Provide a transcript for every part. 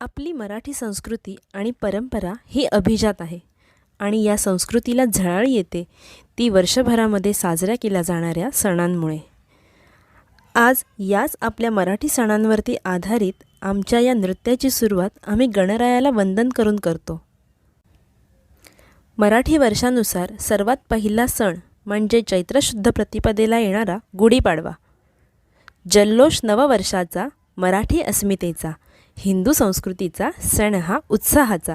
आपली मराठी संस्कृती आणि परंपरा ही अभिजात आहे आणि या संस्कृतीला झळाळी येते ती वर्षभरामध्ये साजऱ्या केल्या जाणाऱ्या सणांमुळे. आज याच आपल्या मराठी सणांवरती आधारित आमच्या या नृत्याची सुरुवात आम्ही गणरायाला वंदन करून करतो. मराठी वर्षानुसार सर्वात पहिला सण म्हणजे चैत्रशुद्ध प्रतिपदेला येणारा गुढीपाडवा. जल्लोष नववर्षाचा मराठी अस्मितेचा हिंदू संस्कृतीचा सण हा उत्साहाचा.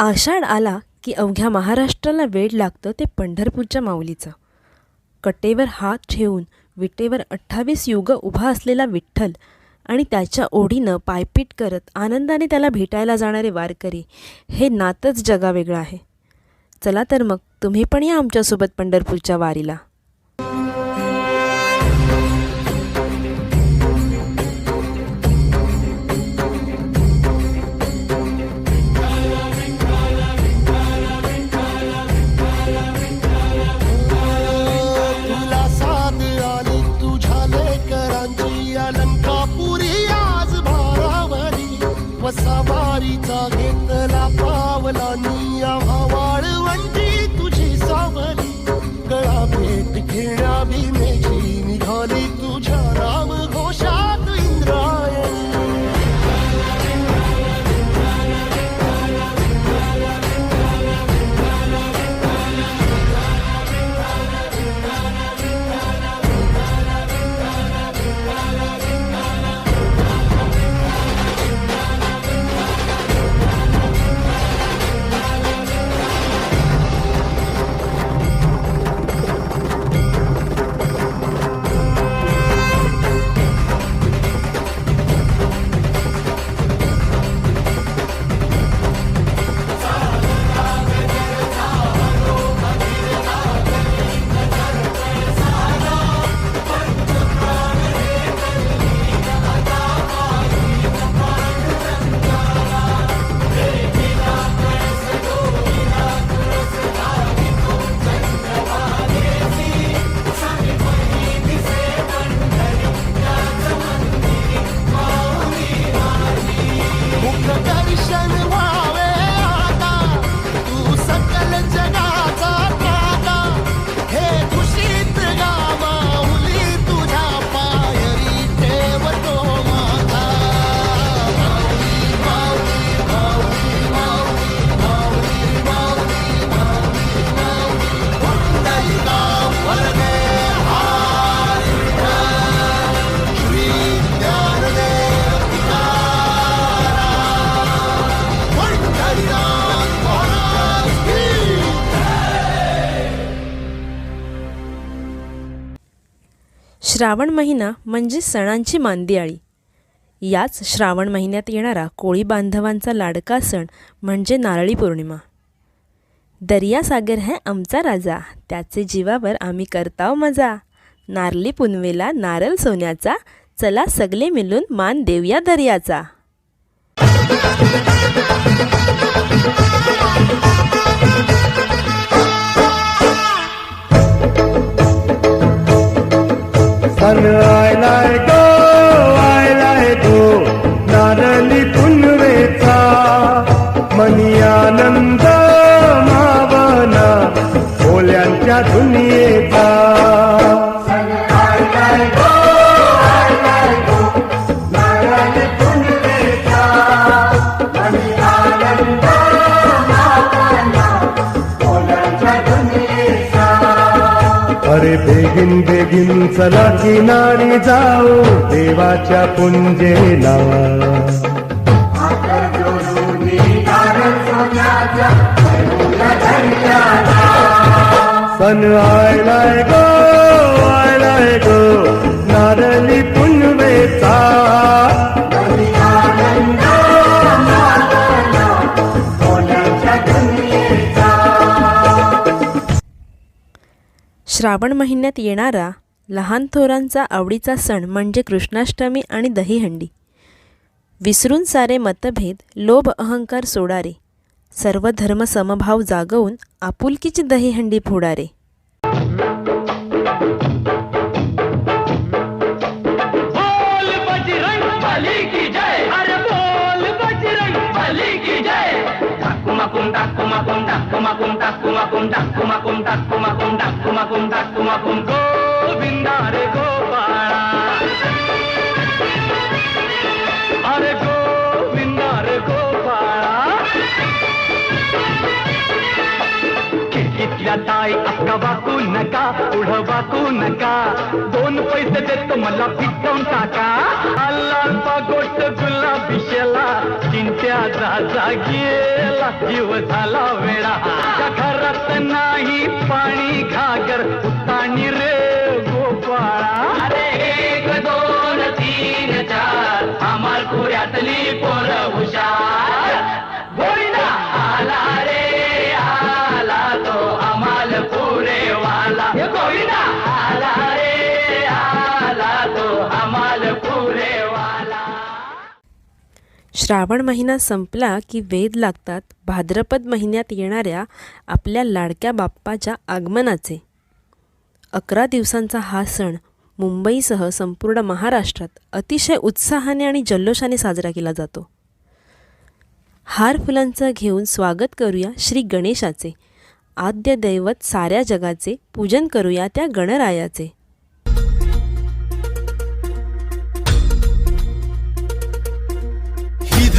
आषाढ आला की अवघ्या महाराष्ट्राला वेळ लागतं ते पंढरपूरच्या माऊलीचं. कटेवर हात ठेवून विटेवर अठ्ठावीस युग उभा असलेला विठ्ठल आणि त्याच्या ओढीनं पायपीट करत आनंदाने त्याला भेटायला जाणारे वारकरी हे नातंच जगावेगळं आहे. चला तर मग तुम्ही पण या आमच्यासोबत पंढरपूरच्या वारीला. वसावारीचा घेतला पावला श्रावण महिना म्हणजे सणांची मांदियाळी. याच श्रावण महिन्यात येणारा कोळी बांधवांचा लाडका सण म्हणजे नारळी पौर्णिमा. दर्यासागर है आमचा राजा त्याचे जीवावर आम्ही करताव मजा. नारली पुनवेला नारळ सोन्याचा चला सगळे मिळून मान देऊया दर्याचा. सन आयलाय तो आयलाय तो नारली पुनवेचा मनी आनंद मावना ओल्यांच्या दुनियेचा. बेगिन बेगिन चला किनारी जाऊ देवाच्या पुंजेला. सन आयलाय गो आयलाय गो. श्रावण महिन्यात येणारा लहान थोरांचा आवडीचा सण म्हणजे कृष्णाष्टमी आणि दहीहंडी. विसरून सारे मतभेद लोभ अहंकार सोडारे. सर्व धर्म समभाव जागवून आपुलकीची Dahihandi फोडारे. macum, tac, cum, acum, tac, cum, acum, tac, cum, acum, tac, cum, acum! खिडकीतल्या ताई अक्का वाकू नका पुढं वाकू नका. दोन पैसे देतो मला पिटवून टाका. अल्लाचा पागोट गुलाबी शेला चिंत्या जाजा गेला जीव झाला वेळा. त्या घरात नाही पाणी घागर उताणी रे गोपाळा. अरे एक दोन तीन चार आम्हाला पुऱ्यात श्रावण महिना संपला की वेध लागतात भाद्रपद महिन्यात येणाऱ्या आपल्या लाडक्या बाप्पाच्या आगमनाचे. अकरा दिवसांचा हा सण मुंबईसह संपूर्ण महाराष्ट्रात अतिशय उत्साहाने आणि जल्लोषाने साजरा केला जातो. हार फुलांचं घेऊन स्वागत करूया श्री गणेशाचे. आद्य दैवत साऱ्या जगाचे पूजन करूया त्या गणरायाचे.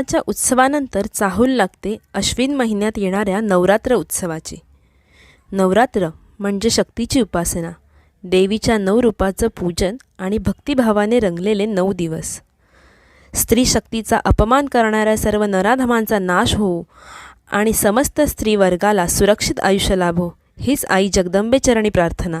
बाप्पाच्या उत्सवानंतर चाहूल लागते अश्विन महिन्यात येणाऱ्या नवरात्र उत्सवाची. नवरात्र म्हणजे शक्तीची उपासना. देवीच्या नऊ रूपाचं पूजन आणि भक्तिभावाने रंगलेले नऊ दिवस. स्त्री शक्तीचा अपमान करणाऱ्या सर्व नराधमांचा नाश होऊ आणि समस्त स्त्री वर्गाला सुरक्षित आयुष्य लाभो हीच आई जगदंबेचरणी प्रार्थना.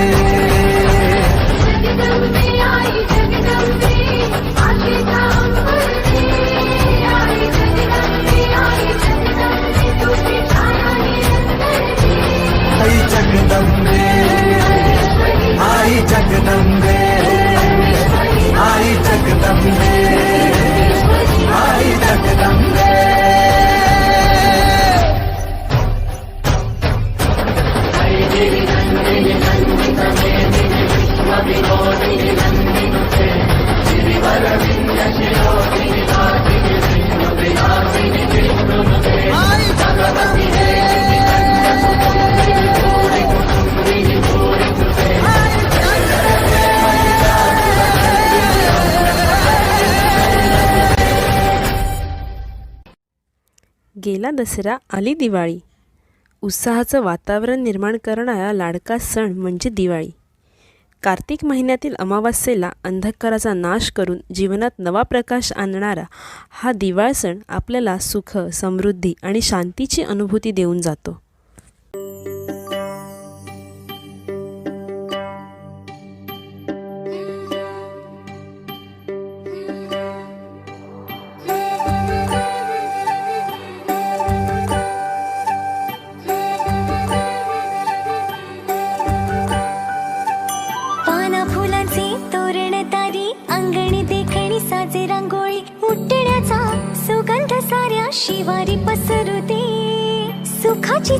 பறிச்சகிடம் गेला दसरा आली दिवाळी. उत्साहाचं वातावरण निर्माण करणारा लाडका सण म्हणजे दिवाळी. कार्तिक महिन्यातील अमावास्येला अंधकाराचा नाश करून जीवनात नवा प्रकाश आणणारा हा दिवाळ सण आपल्याला सुख समृद्धी आणि शांतीची अनुभूती देऊन जातो.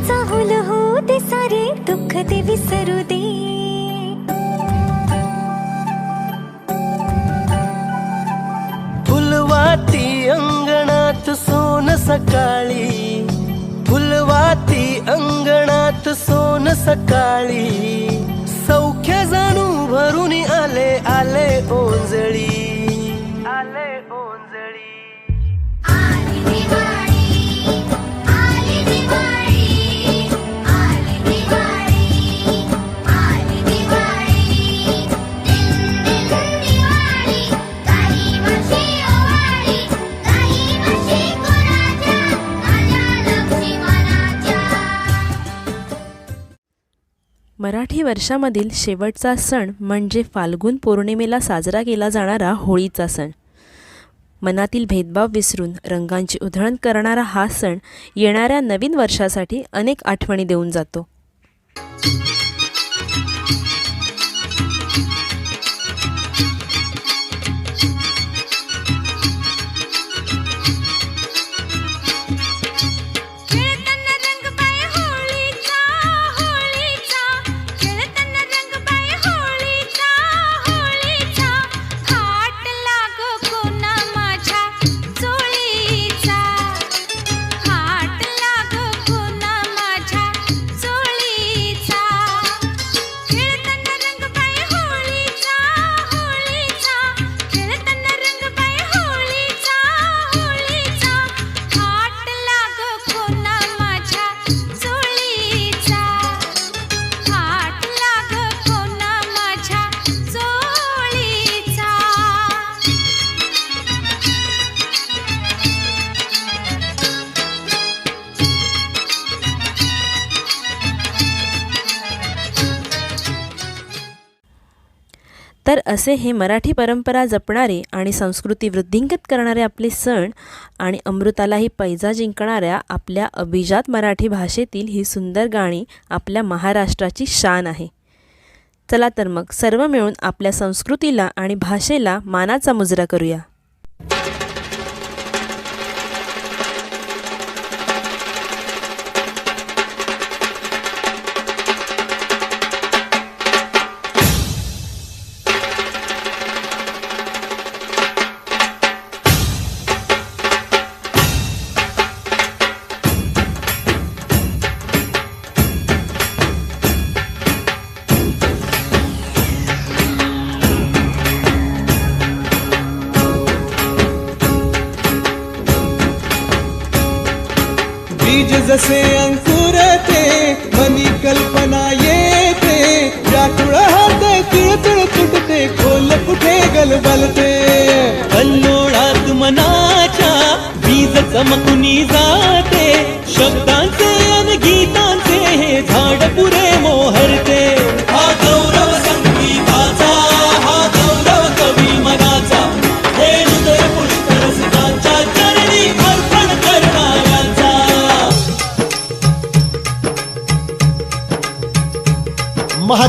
चाहूल हो दे सारे दुःख ते विसरू दे. फुलवाती अंगणात सोन सकाळी. फुलवाती अंगणात सोन सकाळी. सौख्य जाणू भरून आले आले ओंजळी. मराठी वर्षामधील शेवटचा सण म्हणजे फाल्गुन पौर्णिमेला साजरा केला जाणारा होळीचा सण. मनातील भेदभाव विसरून रंगांची उधळण करणारा हा सण येणाऱ्या नवीन वर्षासाठी अनेक आठवणी देऊन जातो. तर असे हे मराठी परंपरा जपणारे आणि संस्कृती वृद्धिंगत करणारे आपले सण आणि अमृतालाही पैजा जिंकणाऱ्या आपल्या अभिजात मराठी भाषेतील ही सुंदर गाणी आपल्या महाराष्ट्राची शान आहे. चला तर मग सर्व मिळून आपल्या संस्कृतीला आणि भाषेला मानाचा मुजरा करूया. जसे अंकुरते मनी कल्पना येते. व्याकुळ हात तुळतुळ तुटते खोल कुठे गलबलते. कल्लोळात मनाच्या बीज चमकुनी जाते. शब्दांचे